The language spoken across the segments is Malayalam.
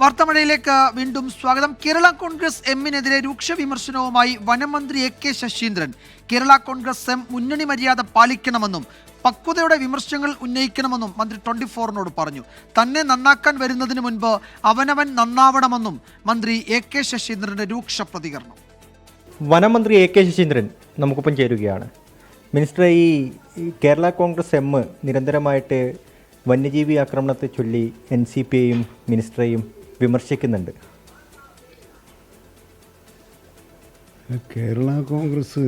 വാർത്താമഴയിലേക്ക് വീണ്ടും സ്വാഗതം. കേരള കോൺഗ്രസ് എമ്മിനെതിരെ രൂക്ഷ വിമർശനവുമായി വനമന്ത്രി A K Saseendran. Kerala Congress M മുന്നണി മര്യാദ പാലിക്കണമെന്നും പക്വതയുടെ വിമർശനങ്ങൾ ഉന്നയിക്കണമെന്നും മന്ത്രി ട്വന്റി ഫോറിനോട് പറഞ്ഞു. തന്നെ നന്നാക്കാൻ വരുന്നതിന് മുൻപ് അവനവൻ നന്നാവണമെന്നും മന്ത്രി എ കെ ശശീന്ദ്രന്റെ രൂക്ഷ പ്രതികരണം. വനമന്ത്രി എ കെ ശശീന്ദ്രൻ നമുക്കൊപ്പം ചേരുകയാണ്. മിനിസ്റ്റർ ഈ കേരള കോൺഗ്രസ് എം നിരന്തരമായിട്ട് വന്യജീവി ആക്രമണത്തെ ചൊല്ലി എൻ സി പിയെയും മിനിസ്റ്ററെയും വിമർശിക്കുന്നുണ്ട്. കേരള കോൺഗ്രസ്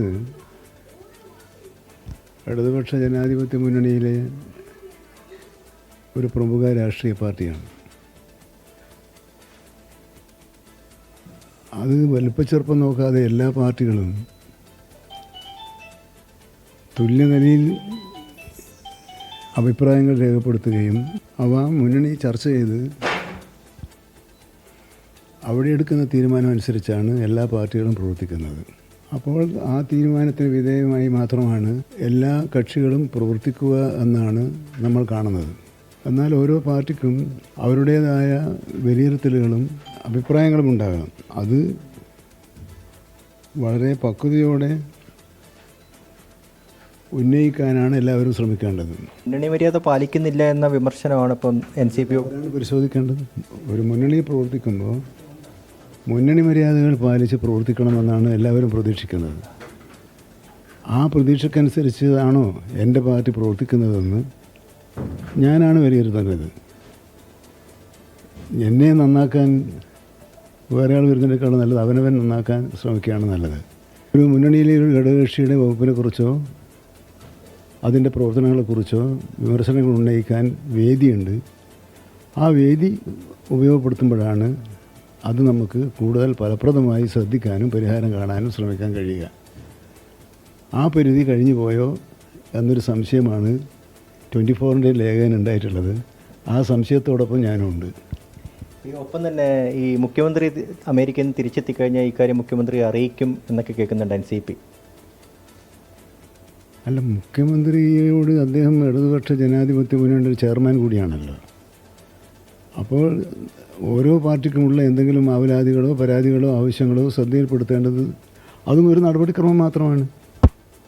ഇടതുപക്ഷ ജനാധിപത്യ മുന്നണിയിലെ ഒരു പ്രമുഖ രാഷ്ട്രീയ പാർട്ടിയാണ്. അത് വലിപ്പച്ചെറുപ്പം നോക്കാതെ എല്ലാ പാർട്ടികളും തുല്യനിലയിൽ അഭിപ്രായങ്ങൾ രേഖപ്പെടുത്തുകയും അവ മുന്നണി ചർച്ച ചെയ്ത് അവിടെ എടുക്കുന്ന തീരുമാനം അനുസരിച്ചാണ് എല്ലാ പാർട്ടികളും പ്രവർത്തിക്കുന്നത്. അപ്പോൾ ആ തീരുമാനത്തിന് വിധേയമായി മാത്രമാണ് എല്ലാ കക്ഷികളും പ്രവർത്തിക്കുക എന്നാണ് നമ്മൾ കാണുന്നത്. എന്നാൽ ഓരോ പാർട്ടിക്കും അവരുടേതായ വിലയിരുത്തലുകളും അഭിപ്രായങ്ങളും ഉണ്ടാകാം അത് വളരെ പക്വതയോടെ ഉന്നയിക്കാനാണ് എല്ലാവരും ശ്രമിക്കേണ്ടത്. മുന്നണി മര്യാദ പാലിക്കുന്നില്ല എന്ന വിമർശനമാണ് ഇപ്പം എൻ സി പി പരിശോധിക്കേണ്ടത്. ഒരു മുന്നണി പ്രവർത്തിക്കുമ്പോൾ മുന്നണി മര്യാദകൾ പാലിച്ച് പ്രവർത്തിക്കണമെന്നാണ് എല്ലാവരും പ്രതീക്ഷിക്കുന്നത്. ആ പ്രതീക്ഷക്കനുസരിച്ചാണോ എന്റെ പാർട്ടി പ്രവർത്തിക്കുന്നതെന്ന് ഞാനാണ് വിലയിരുത്തേണ്ടത്. എന്നെ നന്നാക്കാൻ വേറെ ആൾ വരുന്നതിനേക്കാളും നല്ലത് അവനവൻ നന്നാക്കാൻ ശ്രമിക്കുകയാണ് നല്ലത്. ഒരു മുന്നണിയിലെ ഒരു ഘടകകക്ഷിയുടെ വകുപ്പിനെക്കുറിച്ചോ അതിന്റെ പ്രവർത്തനങ്ങളെക്കുറിച്ചോ വിമർശനങ്ങൾ ഉന്നയിക്കാൻ വേദിയുണ്ട്. ആ വേദി ഉപയോഗപ്പെടുത്തുമ്പോഴാണ് അത് നമുക്ക് കൂടുതൽ ഫലപ്രദമായി ശ്രദ്ധിക്കാനും പരിഹാരം കാണാനും ശ്രമിക്കാൻ കഴിയുക. ആ പരിധി കഴിഞ്ഞു പോയോ എന്നൊരു സംശയമാണ് ട്വന്റി ഫോറിന്റെ ലേഖനം ഉണ്ടായിട്ടുള്ളത്. ആ സംശയത്തോടൊപ്പം ഞാനുണ്ട്. ഈ ഒപ്പം തന്നെ ഈ മുഖ്യമന്ത്രി അമേരിക്കൻ തിരിച്ചെത്തിക്കഴിഞ്ഞാൽ ഇക്കാര്യം മുഖ്യമന്ത്രി അറിയിക്കും എന്നൊക്കെ കേൾക്കുന്നുണ്ട് എൻ സി പി അല്ല മുഖ്യമന്ത്രിയോട് അദ്ദേഹം ഇടതുപക്ഷ ജനാധിപത്യ മുന്നണിയുടെ ചെയർമാൻ കൂടിയാണല്ലോ. അപ്പോൾ ഓരോ പാർട്ടിക്കുമുള്ള എന്തെങ്കിലും ആവലാതികളോ പരാതികളോ ആവശ്യങ്ങളോ ശ്രദ്ധയിൽപ്പെടുത്തേണ്ടത് അതും ഒരു നടപടിക്രമം മാത്രമാണ്.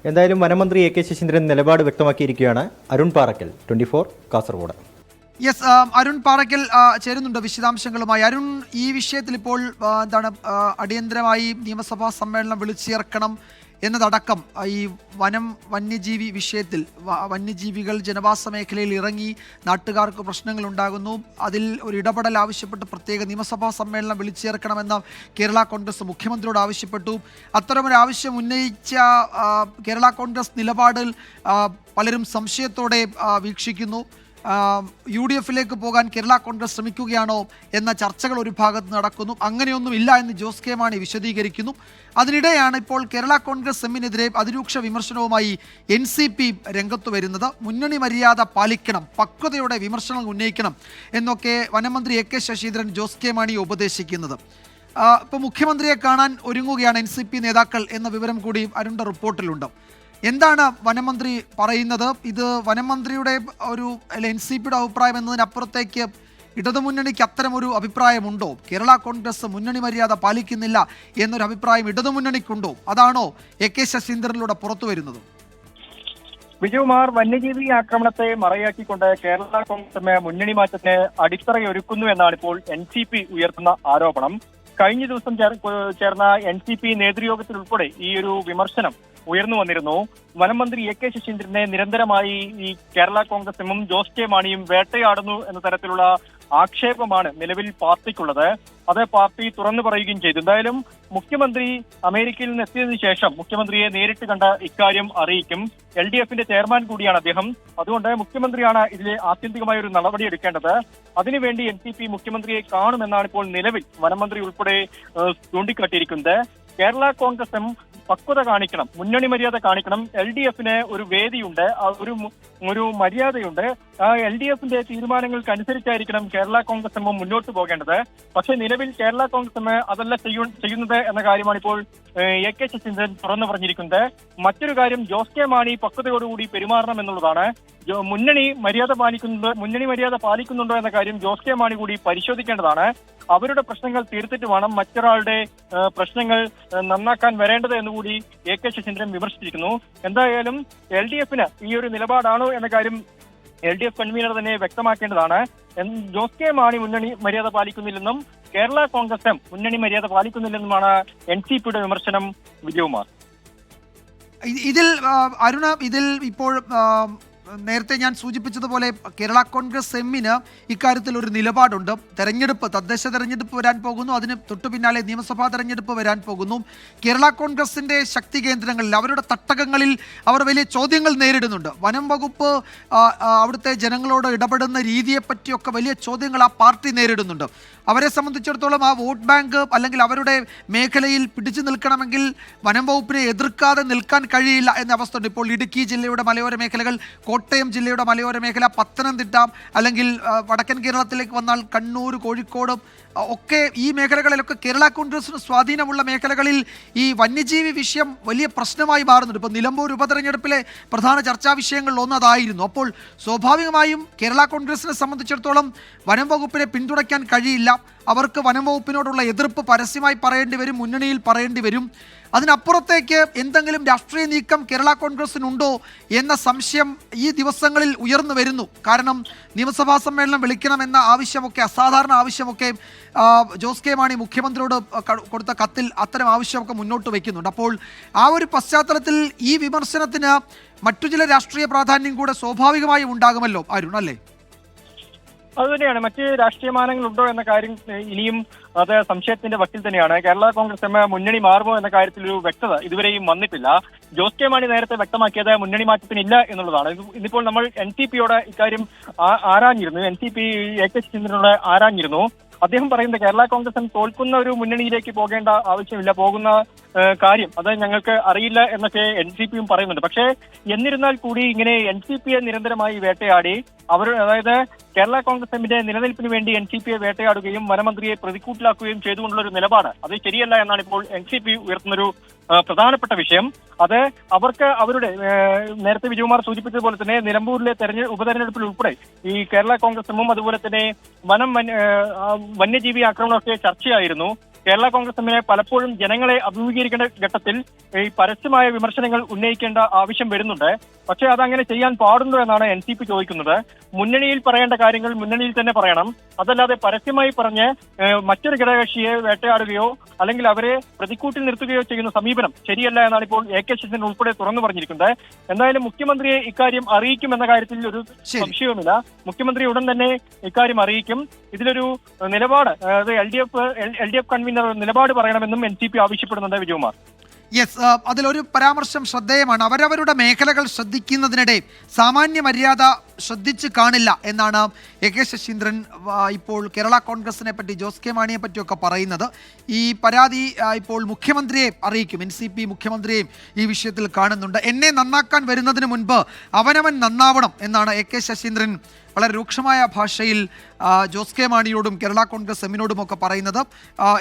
എന്തായാലും വനമന്ത്രി എ കെ ശശീന്ദ്രൻ നിലപാട് വ്യക്തമാക്കിയിരിക്കുകയാണ്. Arun Parakkal twenty four Kasaragod. Yes Arun Parakkal ചേരുന്നുണ്ട് വിശദാംശങ്ങളുമായി. അരുൺ ഈ വിഷയത്തിൽ ഇപ്പോൾ എന്താണ് അടിയന്തരമായി നിയമസഭാ സമ്മേളനം വിളിച്ചു ചേർക്കണം എന്നതടക്കം ഈ വനം വന്യജീവി വിഷയത്തിൽ വന്യജീവികൾ ജനവാസ മേഖലയിൽ ഇറങ്ങി നാട്ടുകാർക്ക് പ്രശ്നങ്ങൾ ഉണ്ടാകുന്നു അതിൽ ഒരു ഇടപെടൽ ആവശ്യപ്പെട്ട് പ്രത്യേക നിയമസഭാ സമ്മേളനം വിളിച്ചേർക്കണമെന്ന് കേരള കോൺഗ്രസ് മുഖ്യമന്ത്രിയോട് ആവശ്യപ്പെട്ടു. അത്തരമൊരു ആവശ്യം ഉന്നയിച്ച കേരള കോൺഗ്രസ് നിലപാടിൽ പലരും സംശയത്തോടെ വീക്ഷിക്കുന്നു. യു ഡി എഫിലേക്ക് പോകാൻ കേരള കോൺഗ്രസ് ശ്രമിക്കുകയാണോ എന്ന ചർച്ചകൾ ഒരു ഭാഗത്ത് നടക്കുന്നു. അങ്ങനെയൊന്നും ഇല്ല എന്ന് ജോസ് കെ മാണി വിശദീകരിക്കുന്നു. അതിനിടെയാണ് ഇപ്പോൾ കേരള കോൺഗ്രസ് എമ്മിനെതിരെ അതിരൂക്ഷ വിമർശനവുമായി എൻ സി പി രംഗത്ത് വരുന്നത്. മുന്നണി മര്യാദ പാലിക്കണം പക്വതയോടെ വിമർശനം ഉന്നയിക്കണം എന്നൊക്കെ വനമന്ത്രി A K Saseendran Jose K Mani ഉപദേശിക്കുന്നത്. ഇപ്പോൾ മുഖ്യമന്ത്രിയെ കാണാൻ ഒരുങ്ങുകയാണ് എൻ നേതാക്കൾ എന്ന വിവരം കൂടി അരുണ്ട റിപ്പോർട്ടിലുണ്ട്. എന്താണ് വനമന്ത്രി പറയുന്നത്? ഇത് വനമന്ത്രിയുടെ ഒരു എൻ സി പിയുടെ അഭിപ്രായം എന്നതിനപ്പുറത്തേക്ക് ഇടതുമുന്നണിക്ക് അത്തരമൊരു അഭിപ്രായമുണ്ടോ? കേരള കോൺഗ്രസ് മുന്നണി മര്യാദ പാലിക്കുന്നില്ല എന്നൊരു അഭിപ്രായം ഇടതുമുന്നണിക്കുണ്ടോ? അതാണോ എ കെ ശശീന്ദ്രനിലൂടെ പുറത്തു വരുന്നത്? വിജയകുമാർ വന്യജീവി ആക്രമണത്തെ മറയാക്കിക്കൊണ്ട് കേരള കോൺഗ്രസ് മുന്നണി മാറ്റത്തിന് അടിത്തറയൊരുക്കുന്നു എന്നാണ് ഇപ്പോൾ എൻ സി പി ഉയർത്തുന്ന ആരോപണം. കഴിഞ്ഞ ദിവസം ചേർന്ന എൻ സി പി നേതൃയോഗത്തിൽ ഉൾപ്പെടെ ഈ ഒരു വിമർശനം ഉയർന്നു വന്നിരുന്നു. വനം മന്ത്രി എ കെ ശശീന്ദ്രനെ നിരന്തരമായി ഈ കേരള കോൺഗ്രസ് എമ്മും ജോസ് കെ മാണിയും വേട്ടയാടുന്നു എന്ന തരത്തിലുള്ള ആക്ഷേപമാണ് നിലവിൽ പാർട്ടിക്കുള്ളത്. അത് പാർട്ടി തുറന്നു പറയുകയും ചെയ്തു. എന്തായാലും മുഖ്യമന്ത്രി അമേരിക്കയിൽ നിന്ന് എത്തിയതിനു ശേഷം മുഖ്യമന്ത്രിയെ നേരിട്ട് കണ്ട ഇക്കാര്യം അറിയിക്കും. എൽ ഡി എഫിന്റെ ചെയർമാൻ കൂടിയാണ് അദ്ദേഹം. അതുകൊണ്ട് മുഖ്യമന്ത്രിയാണ് ഇതിൽ ആത്യന്തികമായ ഒരു നടപടി എടുക്കേണ്ടത് അതിനുവേണ്ടി എൻ സി പി മുഖ്യമന്ത്രിയെ കാണുമെന്നാണ് ഇപ്പോൾ നിലവിൽ വനമന്ത്രി ഉൾപ്പെടെ ചൂണ്ടിക്കാട്ടിയിരിക്കുന്നത്. കേരള കോൺഗ്രസ് പക്വത കാണിക്കണം മുന്നണി മര്യാദ കാണിക്കണം. എൽ ഡി എഫിന് ഒരു വേദിയുണ്ട് ഒരു ഒരു മര്യാദയുണ്ട്. ആ എൽ ഡി എഫിന്റെ തീരുമാനങ്ങൾക്ക് അനുസരിച്ചായിരിക്കണം കേരള കോൺഗ്രസ് എം മുന്നോട്ട് പോകേണ്ടത്. പക്ഷേ നിലവിൽ കേരള കോൺഗ്രസ് എം അതല്ല ചെയ്യു- ചെയ്യുന്നത് എന്ന കാര്യമാണ് ഇപ്പോൾ എ കെ ശശീന്ദ്രൻ തുറന്നു പറഞ്ഞിരിക്കുന്നത്. മറ്റൊരു കാര്യം ജോസ് കെ മാണി പക്വതയോടുകൂടി പെരുമാറണം എന്നുള്ളതാണ്. മുന്നണി മര്യാദ പാലിക്കുന്നുണ്ടോ മുന്നണി മര്യാദ പാലിക്കുന്നുണ്ടോ എന്ന കാര്യം ജോസ് കെ മാണി കൂടി പരിശോധിക്കേണ്ടതാണ്. അവരുടെ പ്രശ്നങ്ങൾ തീർത്തിട്ട് വേണം മറ്റൊരാളുടെ പ്രശ്നങ്ങൾ നന്നാക്കാൻ വരേണ്ടത് എന്നുകൂടി എ കെ ശശീന്ദ്രൻ വിമർശിച്ചിരിക്കുന്നു. എന്തായാലും എൽ ഡി എഫിന് ഈ ഒരു നിലപാടാണോ എന്ന കാര്യം എൽ ഡി എഫ് കൺവീനർ തന്നെ വ്യക്തമാക്കേണ്ടതാണ്. ജോസ് കെ മാണി മുന്നണി മര്യാദ പാലിക്കുന്നില്ലെന്നും കേരള കോൺഗ്രസ് എം മുന്നണി മര്യാദ പാലിക്കുന്നില്ലെന്നുമാണ് എൻ സി പിയുടെ വിമർശനം വിജയകുമാർ. ഇതിൽ അരുണ ഇതിൽ ഇപ്പോൾ നേരത്തെ ഞാൻ സൂചിപ്പിച്ചതുപോലെ കേരള കോൺഗ്രസ് എമ്മിന് ഇക്കാര്യത്തിൽ ഒരു നിലപാടുണ്ട്. തെരഞ്ഞെടുപ്പ് തദ്ദേശ തെരഞ്ഞെടുപ്പ് വരാൻ പോകുന്നു. അതിന് തൊട്ടു പിന്നാലെ നിയമസഭാ തെരഞ്ഞെടുപ്പ് വരാൻ പോകുന്നു. കേരള കോൺഗ്രസിന്റെ ശക്തി കേന്ദ്രങ്ങളിൽ അവരുടെ തട്ടകങ്ങളിൽ അവർ വലിയ ചോദ്യങ്ങൾ നേരിടുന്നുണ്ട്. വനം വകുപ്പ് അവിടുത്തെ ജനങ്ങളോട് ഇടപെടുന്ന രീതിയെപ്പറ്റിയൊക്കെ വലിയ ചോദ്യങ്ങൾ ആ പാർട്ടി നേരിടുന്നുണ്ട്. അവരെ സംബന്ധിച്ചിടത്തോളം ആ വോട്ട് ബാങ്ക് അല്ലെങ്കിൽ അവരുടെ മേഖലയിൽ പിടിച്ചു നിൽക്കണമെങ്കിൽ വനം വകുപ്പിനെ എതിർക്കാതെ നിൽക്കാൻ കഴിയില്ല എന്ന അവസ്ഥ ഉണ്ട് ഇപ്പോൾ ഇടുക്കി ജില്ലയുടെ മലയോര മേഖലകൾ കോട്ടയം ജില്ലയുടെ മലയോര മേഖല പത്തനംതിട്ട അല്ലെങ്കിൽ വടക്കൻ കേരളത്തിലേക്ക് വന്നാൽ കണ്ണൂർ കോഴിക്കോട് ഒക്കെ ഈ മേഖലകളിലൊക്കെ കേരള കോൺഗ്രസിന് സ്വാധീനമുള്ള മേഖലകളിൽ ഈ വന്യജീവി വിഷയം വലിയ പ്രശ്നമായി മാറുന്നുണ്ട്. ഇപ്പോൾ നിലമ്പൂർ ഉപതെരഞ്ഞെടുപ്പിലെ പ്രധാന ചർച്ചാ വിഷയങ്ങളിൽ ഒന്നതായിരുന്നു. അപ്പോൾ സ്വാഭാവികമായും കേരള കോൺഗ്രസിനെ സംബന്ധിച്ചിടത്തോളം വനം വകുപ്പിനെ പിന്തുണയ്ക്കാൻ കഴിയില്ല. അവർക്ക് വനം വകുപ്പിനോടുള്ള എതിർപ്പ് പരസ്യമായി പറയേണ്ടി വരും മുന്നണിയിൽ പറയേണ്ടി വരും. അതിനപ്പുറത്തേക്ക് എന്തെങ്കിലും രാഷ്ട്രീയ നീക്കം കേരള കോൺഗ്രസിനുണ്ടോ എന്ന സംശയം ഈ ദിവസങ്ങളിൽ ഉയർന്നു വരുന്നു. കാരണം നിയമസഭാ സമ്മേളനം വിളിക്കണമെന്ന ആവശ്യമൊക്കെ അസാധാരണ ആവശ്യമൊക്കെ ജോസ് കെ മാണി മുഖ്യമന്ത്രിയോട് കൊടുത്ത കത്തിൽ അത്തരം ആവശ്യമൊക്കെ മുന്നോട്ട് വയ്ക്കുന്നുണ്ട്. അപ്പോൾ ആ ഒരു പശ്ചാത്തലത്തിൽ ഈ വിമർശനത്തിന് മറ്റു ചില രാഷ്ട്രീയ പ്രാധാന്യം കൂടെ സ്വാഭാവികമായും ഉണ്ടാകുമല്ലോ അരുൺ അല്ലേ? അതുതന്നെയാണ്. മറ്റ് രാഷ്ട്രീയ മാനങ്ങളുണ്ടോ എന്ന കാര്യം ഇനിയും അത് സംശയത്തിന്റെ വക്കിൽ തന്നെയാണ്. കേരള കോൺഗ്രസ് എം. മുന്നണി മാറുമോ എന്ന കാര്യത്തിൽ ഒരു വ്യക്തത ഇതുവരെയും വന്നിട്ടില്ല. ജോസ് കെ മാണി നേരത്തെ വ്യക്തമാക്കിയത് മുന്നണി മാറ്റത്തിനില്ല എന്നുള്ളതാണ്. ഇന്നിപ്പോൾ നമ്മൾ എൻ സി പിയോട് ഇക്കാര്യം ആരാഞ്ഞിരുന്നു. N C P A K ശശീന്ദ്രനോട് ആരാഞ്ഞിരുന്നു. അദ്ദേഹം പറയുന്നത് കേരള കോൺഗ്രസ് തോൽക്കുന്ന ഒരു മുന്നണിയിലേക്ക് പോകേണ്ട ആവശ്യമില്ല. പോകുന്ന കാര്യം. അത് ഞങ്ങൾക്ക് അറിയില്ല എന്നൊക്കെ എൻ സി പിയും പറയുന്നുണ്ട്. പക്ഷേ എന്നിരുന്നാൽ കൂടി ഇങ്ങനെ എൻ സി പിയെ നിരന്തരമായി വേട്ടയാടി അവർ അതായത് കേരള കോൺഗ്രസ് എമ്മിന്റെ നിലനിൽപ്പിന് വേണ്ടി എൻ സി പിയെ വേട്ടയാടുകയും വനമന്ത്രിയെ പ്രതിക്കൂട്ടിലാക്കുകയും ചെയ്തുകൊണ്ടുള്ള ഒരു നിലപാട്. അത് ശരിയല്ല എന്നാണ് ഇപ്പോൾ എൻ സി പി ഉയർത്തുന്നൊരു പ്രധാനപ്പെട്ട വിഷയം. അത് അവർക്ക് അവരുടെ നേരത്തെ വിജയകുമാർ സൂചിപ്പിച്ചതുപോലെ തന്നെ നിലമ്പൂരിലെ തെരഞ്ഞെ ഉപതെരഞ്ഞെടുപ്പിൽ ഉൾപ്പെടെ ഈ കേരള കോൺഗ്രസ് എമ്മും അതുപോലെ തന്നെ വനം വന്യജീവി ആക്രമണമൊക്കെ ചർച്ചയായിരുന്നു. കേരള കോൺഗ്രസ് എമ്മിനെ പലപ്പോഴും ജനങ്ങളെ അഭിമുഖീകരിക്കേണ്ട ഘട്ടത്തിൽ ഈ പരസ്യമായ വിമർശനങ്ങൾ ഉന്നയിക്കേണ്ട ആവശ്യം വരുന്നുണ്ട്. പക്ഷേ അതങ്ങനെ ചെയ്യാൻ പാടുണ്ടോ എന്നാണ് എൻ സി പി ചോദിക്കുന്നത്. മുന്നണിയിൽ പറയേണ്ട കാര്യങ്ങൾ മുന്നണിയിൽ തന്നെ പറയണം. അതല്ലാതെ പരസ്യമായി പറഞ്ഞ് മറ്റൊരു ഘടകകക്ഷിയെ വേട്ടയാടുകയോ അല്ലെങ്കിൽ അവരെ പ്രതിക്കൂട്ടിൽ നിർത്തുകയോ ചെയ്യുന്ന സമീപനം ശരിയല്ല എന്നാണ് ഇപ്പോൾ എ കെ ശശീന്ദ്രൻ ഉൾപ്പെടെ തുറന്നു പറഞ്ഞിരിക്കുന്നത്. എന്തായാലും മുഖ്യമന്ത്രിയെ ഇക്കാര്യം അറിയിക്കുമെന്ന കാര്യത്തിൽ ഒരു സംശയവുമില്ല. മുഖ്യമന്ത്രി ഉടൻ തന്നെ ഇക്കാര്യം അറിയിക്കും. ഇതിലൊരു നിലപാട് അതായത് L D F L D F convener നിലപാട് പറയണമെന്നും എൻ സി പി ആവശ്യപ്പെടുന്നുണ്ട് വിജയകുമാർ. യെസ് അതിലൊരു പരാമർശം ശ്രദ്ധേയമാണ്. അവരവരുടെ മേഖലകൾ ശ്രദ്ധിക്കുന്നതിനിടെ സാമാന്യ മര്യാദ ശ്രദ്ധിച്ച് കാണില്ല എന്നാണ് എ കെ ശശീന്ദ്രൻ ഇപ്പോൾ കേരള കോൺഗ്രസിനെ പറ്റി ജോസ് കെ മാണിയെ പറ്റിയൊക്കെ പറയുന്നത്. ഈ പരാതി ഇപ്പോൾ മുഖ്യമന്ത്രിയെ അറിയിക്കും എൻ സി പി മുഖ്യമന്ത്രിയെയും ഈ വിഷയത്തിൽ കാണുന്നുണ്ട്. എന്നെ നന്നാക്കാൻ വരുന്നതിന് മുൻപ് അവനവൻ നന്നാവണം എന്നാണ് എ കെ ശശീന്ദ്രൻ വളരെ രൂക്ഷമായ ഭാഷയിൽ ജോസ് കെ മാണിയോടും കേരള കോൺഗ്രസ് എമ്മിനോടും ഒക്കെ പറയുന്നത്.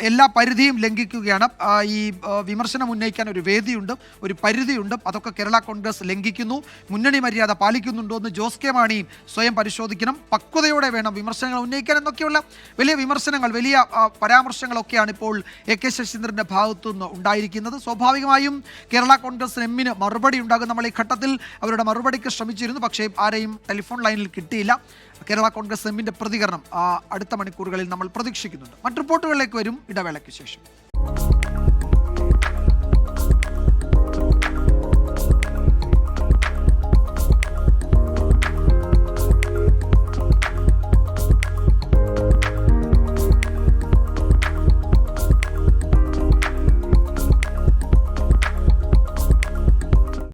എല്ലാ പരിധിയും ലംഘിക്കുകയാണ്. ഈ വിമർശനം ഉന്നയിക്കാൻ ഒരു വേദിയുണ്ട് ഒരു പരിധിയുണ്ട്. അതൊക്കെ കേരള കോൺഗ്രസ് ലംഘിക്കുന്നു. മുന്നണി മര്യാദ പാലിക്കുന്നുണ്ടോ എന്ന് ജോസ് കെ മാണി സ്വയം പരിശോധിക്കണം. പക്വതയോടെ വേണം വിമർശനങ്ങൾ ഉന്നയിക്കാൻ എന്നൊക്കെയുള്ള വലിയ വിമർശനങ്ങൾ വലിയ പരാമർശങ്ങളൊക്കെയാണ് ഇപ്പോൾ എ കെ ശശീന്ദ്രന്റെ ഭാഗത്തു നിന്ന് ഉണ്ടായിരിക്കുന്നത്. സ്വാഭാവികമായും കേരള കോൺഗ്രസ് എമ്മിന് മറുപടി ഉണ്ടാകും നമ്മൾ ഈ ഘട്ടത്തിൽ. അവരുടെ മറുപടിക്ക് ശ്രമിച്ചിരുന്നു പക്ഷേ ആരെയും ടെലിഫോൺ ലൈനിൽ കിട്ടിയില്ല. കേരള കോൺഗ്രസ് എമ്മിന്റെ പ്രതികരണം അടുത്ത മണിക്കൂറുകളിൽ നമ്മൾ പ്രതീക്ഷിക്കുന്നുണ്ട്. മറ്റ് റിപ്പോർട്ടുകളിലേക്ക് വരും ഇടവേളയ്ക്ക് ശേഷം.